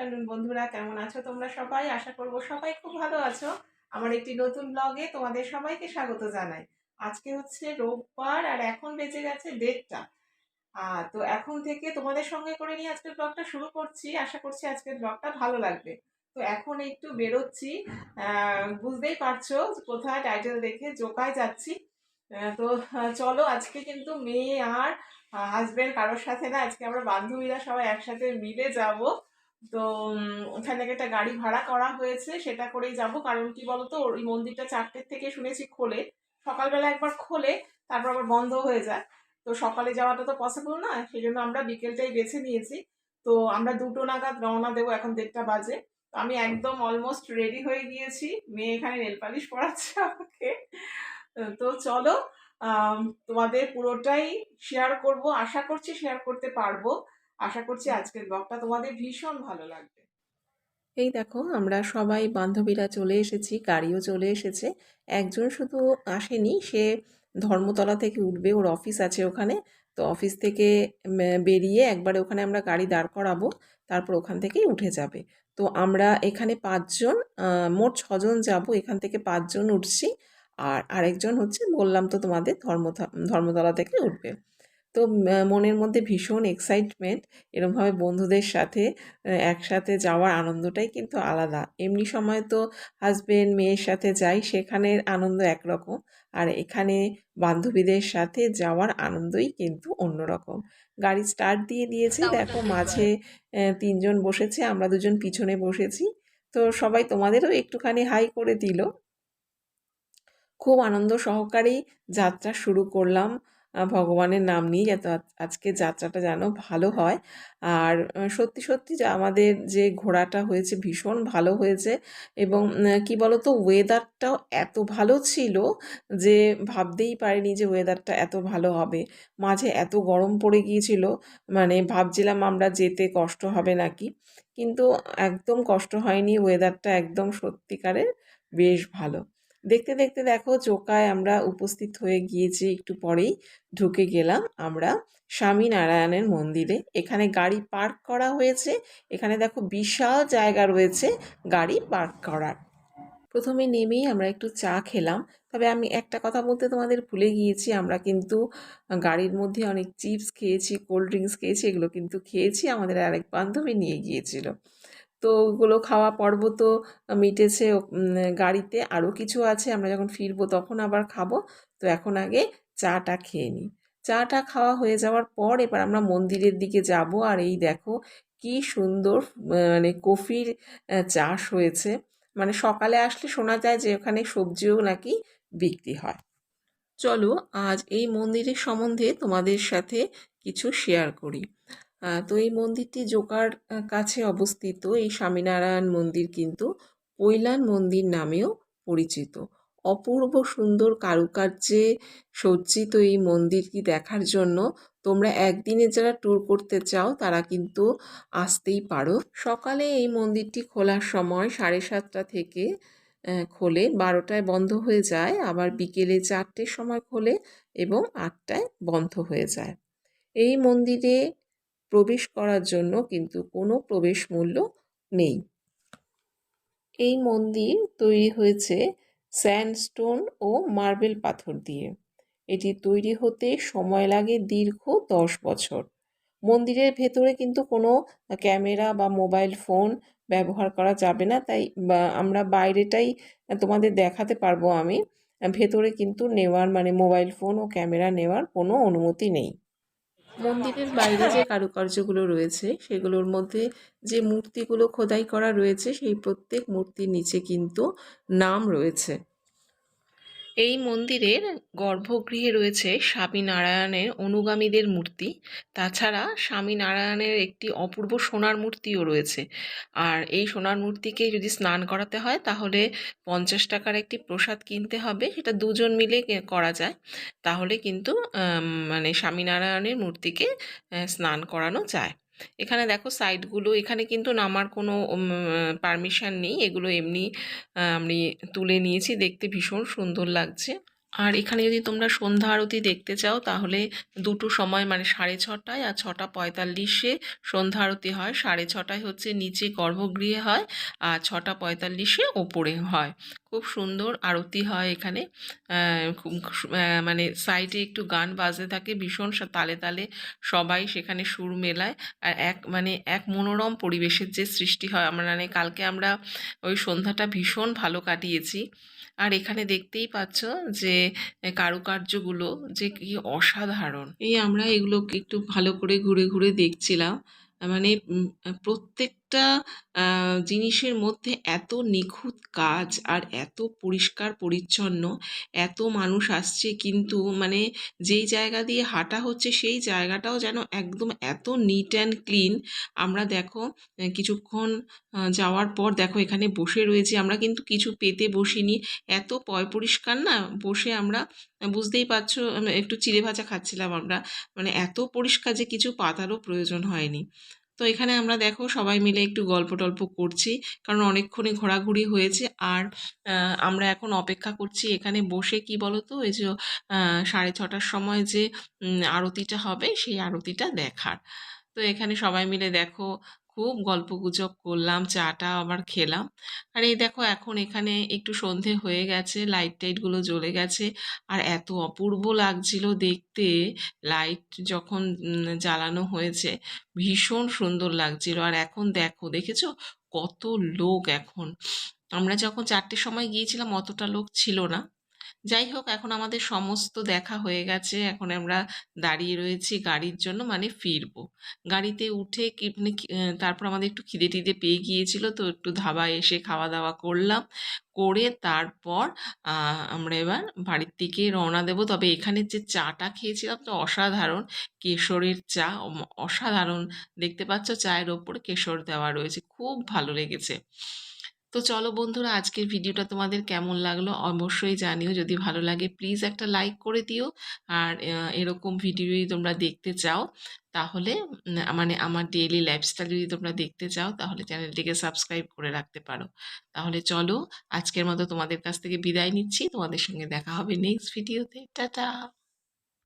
Afternoon বন্ধুরা, কেমন আছো তোমরা সবাই? আশা করব সবাই খুব ভালো আছো। আমার একটি নতুন ব্লগে তোমাদের সবাইকে স্বাগত জানাই। আজকে হচ্ছে রোববার আর এখন বেজে গেছে দেড়টা। তো এখন থেকে তোমাদের সঙ্গে করে নিয়ে আজকের ব্লগটা শুরু করছি। আশা করছি আজকের ব্লগটা ভালো লাগবে। তো এখন একটু বেরোচ্ছি। বুঝতেই পারছ কোথায় টাইটেল দেখে জোকায় যাচ্ছি। তো চলো আজকে কিন্তু মেয়ে আর হাজবেন্ড কারোর সাথে না, আজকে আমরা বান্ধবীরা সবাই একসাথে মিলে যাব। তো ওখান থেকে একটা গাড়ি ভাড়া করা হয়েছে, সেটা করেই যাব। কারণ কি বলতো ওই মন্দিরটা চারটের থেকে শুনেছি খোলে। সকালবেলা একবার খোলে, তারপর আবার বন্ধ হয়ে যায়। তো সকালে যাওয়াটা তো পসিবল না সেই জন্য আমরা বিকেলটাই বেছে নিয়েছি। তো আমরা দুটো নাগাদ রওনা দেবো, এখন দেড়টা বাজে। তো আমি একদম অলমোস্ট রেডি হয়ে গিয়েছি। মেয়ে এখানে নেল পালিশ পরাচ্ছে আমাকে। তো চলো তোমাদের পুরোটাই শেয়ার করব, আশা করছি শেয়ার করতে পারব। আশা করছি আজকের ব্লগটা তোমাদের ভীষণ ভালো লাগবে। এই দেখো, আমরা সবাই বান্ধবীরা চলে এসেছি, গাড়িও চলে এসেছে। একজন শুধু আসেনি, সে ধর্মতলা থেকে উঠবে, ওর অফিস আছে ওখানে। তো অফিস থেকে বেরিয়ে একবারে ওখানে আমরা গাড়ি দাঁড় করাবো, তারপর ওখান থেকেই উঠে যাবে। তো আমরা এখানে পাঁচজন মোট ছজন যাব, এখান থেকে পাঁচজন উঠছি। আর আরেকজন হচ্ছে, বললাম তো তোমাদের ধর্ম ধর্মতলা থেকে উঠবে। তো মনের মধ্যে ভীষণ এক্সাইটমেন্ট এরমভাবে বন্ধুদের সাথে একসাথে যাওয়ার আনন্দটাই কিন্তু আলাদা। এমনি সময় তো হাজবেন্ড মেয়ের সাথে যাই সেখানের আনন্দ একরকম। আর এখানে বান্ধবীদের সাথে যাওয়ার আনন্দই কিন্তু অন্যরকম। গাড়ি স্টার্ট দিয়ে দিয়েছে দেখো মাঝে তিনজন বসেছে আমরা দুজন পিছনে বসেছি। তো সবাই তোমাদেরও একটুখানি হাই করে দিল। খুব আনন্দ সহকারেই যাত্রা শুরু করলাম। ভগবানের নাম নিয়ে যাতে আজ- আজকে যাত্রাটা যেন ভালো হয়। আর সত্যি সত্যি যে আমাদের যে ঘোরাটা হয়েছে ভীষণ ভালো হয়েছে এবং কি বলতো ওয়েদারটাও এত ভালো ছিল যে ভাবতেই পারিনি যে ওয়েদারটা এত ভালো হবে। মাঝে এত গরম পড়ে গিয়েছিল মানে ভাবছিলাম আমরা যেতে কষ্ট হবে নাকি? কিন্তু একদম কষ্ট হয়নি ওয়েদারটা একদম সত্যিকারের বেশ ভালো। দেখতে দেখতে দেখো চোকায় আমরা উপস্থিত হয়ে গিয়েছি, একটু পরেই ঢুকে গেলাম আমরা স্বামীনারায়ণের মন্দিরে। এখানে গাড়ি পার্ক করা হয়েছে, এখানে দেখো বিশাল জায়গা রয়েছে গাড়ি পার্ক করার। প্রথমে নেমেই আমরা একটু চা খেলাম, তবে আমি একটা কথা বলতে তোমাদের ভুলে গিয়েছি, আমরা কিন্তু গাড়ির মধ্যে অনেক চিপস খেয়েছি, কোল্ড ড্রিঙ্কস খেয়েছি, এগুলো কিন্তু খেয়েছি, আমাদের আরেক বান্ধবী নিয়ে গিয়েছিল। তো ওগুলো খাওয়া পর্ব তো মিটেছে গাড়িতে আরও কিছু আছে, আমরা যখন ফিরবো তখন আবার খাব। তো এখন আগে চাটা খেয়ে নিই। চাটা খাওয়া হয়ে যাওয়ার পর এবার আমরা মন্দিরের দিকে যাব আর এই দেখো কি সুন্দর মানে কফির চাষ হয়েছে। মানে সকালে আসলে শোনা যায় যে ওখানে সবজিও নাকি বিক্রি হয়। চলো আজ এই মন্দিরের সম্বন্ধে তোমাদের সাথে কিছু শেয়ার করি। তো এই মন্দিরটি জোকার কাছে অবস্থিত। এই স্বামীনারায়ণ মন্দির কিন্তু পৈলান মন্দির নামেও পরিচিত। অপূর্ব সুন্দর কারুকার্যে সজ্জিত এই মন্দিরটি দেখার জন্য তোমরা একদিনে যারা ট্যুর করতে চাও, তারা কিন্তু আসতেই পারো। সকালে এই মন্দিরটি খোলার সময় সাড়ে সাতটা থেকে খোলে বারোটায় বন্ধ হয়ে যায়, আবার বিকেলে চারটের সময় খোলে এবং আটটায় বন্ধ হয়ে যায়। এই মন্দিরে প্রবেশ করার জন্য কিন্তু কোনো প্রবেশ মূল্য নেই। এই মন্দির তৈরি হয়েছে স্যান্ডস্টোন ও মার্বেল পাথর দিয়ে। এটি তৈরি হতে সময় লাগে দীর্ঘ দশ বছর। মন্দিরের ভেতরে কিন্তু কোনো ক্যামেরা বা মোবাইল ফোন ব্যবহার করা যাবে না, তাই আমরা বাইরেটাই তোমাদের দেখাতে পারব আমি। ভেতরে কিন্তু নেওয়ার মানে মোবাইল ফোন ও ক্যামেরা নেওয়ার কোনো অনুমতি নেই। মন্দিরের বাইরে যে কারুকার্যগুলো রয়েছে, সেগুলোর মধ্যে যে মূর্তিগুলো খোদাই করা রয়েছে, সেই প্রত্যেক মূর্তির নিচে কিন্তু নাম রয়েছে। এই মন্দিরের গর্ভগৃহে রয়েছে স্বামীনারায়ণের অনুগামীদের মূর্তি। তাছাড়া স্বামীনারায়ণের একটি অপূর্ব সোনার মূর্তিও রয়েছে। আর এই সোনার মূর্তিকে যদি স্নান করাতে হয়, তাহলে পঞ্চাশ টাকার একটি প্রসাদ কিনতে হবে, সেটা দুজন মিলে করা যায়। তাহলে কিন্তু মানে স্বামীনারায়ণের মূর্তিকে স্নান করানো যায়। এখানে দেখো সাইডগুলো এখানে কিন্তু নামার কোনো পারমিশন নেই। এগুলো এমনি আমি তুলে নিয়েছি। দেখতে ভীষণ সুন্দর লাগছে। আর এখানে যদি তোমরা সন্ধ্যা আরতি দেখতে চাও, তাহলে দুটো সময় মানে সাড়ে ছটায় আর ছটা পঁয়তাল্লিশে সন্ধ্যা আরতি হয়। সাড়ে ছটায় হচ্ছে নিচে গর্ভগৃহে হয় আর ছটা পঁয়তাল্লিশে ওপরে হয়। খুব সুন্দর আরতি হয় এখানে। মানে সাইডে একটু গান বাজতে থাকে, ভীষণ তালে তালে সবাই সেখানে সুর মেলায়। আর এক মানে এক মনোরম পরিবেশের যে সৃষ্টি হয়, আমরা মানে কালকে আমরা ওই সন্ধ্যাটা ভীষণ ভালো কাটিয়েছি। আর এখানে দেখতেই পাচ্ছ যে কারুকার্যগুলো যে কি অসাধারণ। এই আমরা এগুলোকে একটু ভালো করে ঘুরে ঘুরে দেখছিলাম। মানে উম, প্রত্যেকটা জিনিসের মধ্যে এত নিখুঁত কাজ আর এত পরিষ্কার পরিচ্ছন্ন, এত মানুষ আসছে কিন্তু মানে যেই জায়গা দিয়ে হাঁটা হচ্ছে সেই জায়গাটাও যেন একদম এত নিট অ্যান্ড ক্লিন আমরা দেখো কিছুক্ষণ যাওয়ার পর দেখো এখানে বসে রয়েছি, আমরা কিন্তু কিছু পেতে বসিনি। এত পয় পরিষ্কার না? বসে আমরা বুঝতেই পারছ একটু চিড়ে ভাজা খাচ্ছিলাম আমরা। মানে এত পরিষ্কার যে কিছু পাতারও প্রয়োজন হয়নি। তো এখানে আমরা দেখো সবাই মিলে একটু গল্প টল্প করছি, কারণ অনেকক্ষণই ঘোরাঘুরি হয়েছে। আর আমরা এখন অপেক্ষা করছি এখানে বসে কি বলো তো এই যে সাড়ে ছটার সময় যে আরতিটা হবে, সেই আরতিটা দেখার। তো এখানে সবাই মিলে দেখো খুব গল্পগুজব করলাম, চাটা আবার খেলাম। আর এই দেখো এখন এখানে একটু সন্ধে হয়ে গেছে লাইট টাইটগুলো জ্বলে গেছে। আর এত অপূর্ব লাগছিল দেখতে লাইট যখন জ্বালানো হয়েছে, ভীষণ সুন্দর লাগছিল। আর এখন দেখো, দেখেছ? কত লোক এখন। আমরা যখন চারটের সময় গিয়েছিলাম, অতটা লোক ছিল না। যাই হোক, এখন আমাদের সমস্ত দেখা হয়ে গেছে। এখন আমরা দাঁড়িয়ে রয়েছি গাড়ির জন্য মানে ফিরবো। গাড়িতে উঠে মানে তারপর আমাদের একটু খিদে টিদে পেয়ে গিয়েছিল, তো একটু ধাবায় এসে খাওয়া দাওয়া করলাম। করে তারপর আমরা এবার বাড়ির দিকে রওনা দেব। তবে এখানে যে চাটা খেয়েছিলাম, তো অসাধারণ কেশরের চা। অসাধারণ, দেখতে পাচ্ছ, চায়ের ওপর কেশর দেওয়া রয়েছে। খুব ভালো লেগেছে। তো চলো বন্ধুরা, আজকের ভিডিওটা তোমাদের কেমন লাগল অবশ্যই জানিও। যদি ভালো লাগে প্লিজ একটা লাইক করে দিও। আর এরকম ভিডিও যদি তোমরা দেখতে চাও, তাহলে মানে আমার ডেইলি লাইফস্টাইল যদি তোমরা দেখতে চাও, তাহলে চ্যানেলটিকে সাবস্ক্রাইব করে রাখতে পারো। তাহলে চলো, আজকের মতো তোমাদের কাছ থেকে বিদায় নিচ্ছি। তোমাদের সঙ্গে দেখা হবে নেক্সট ভিডিওতে টাটা!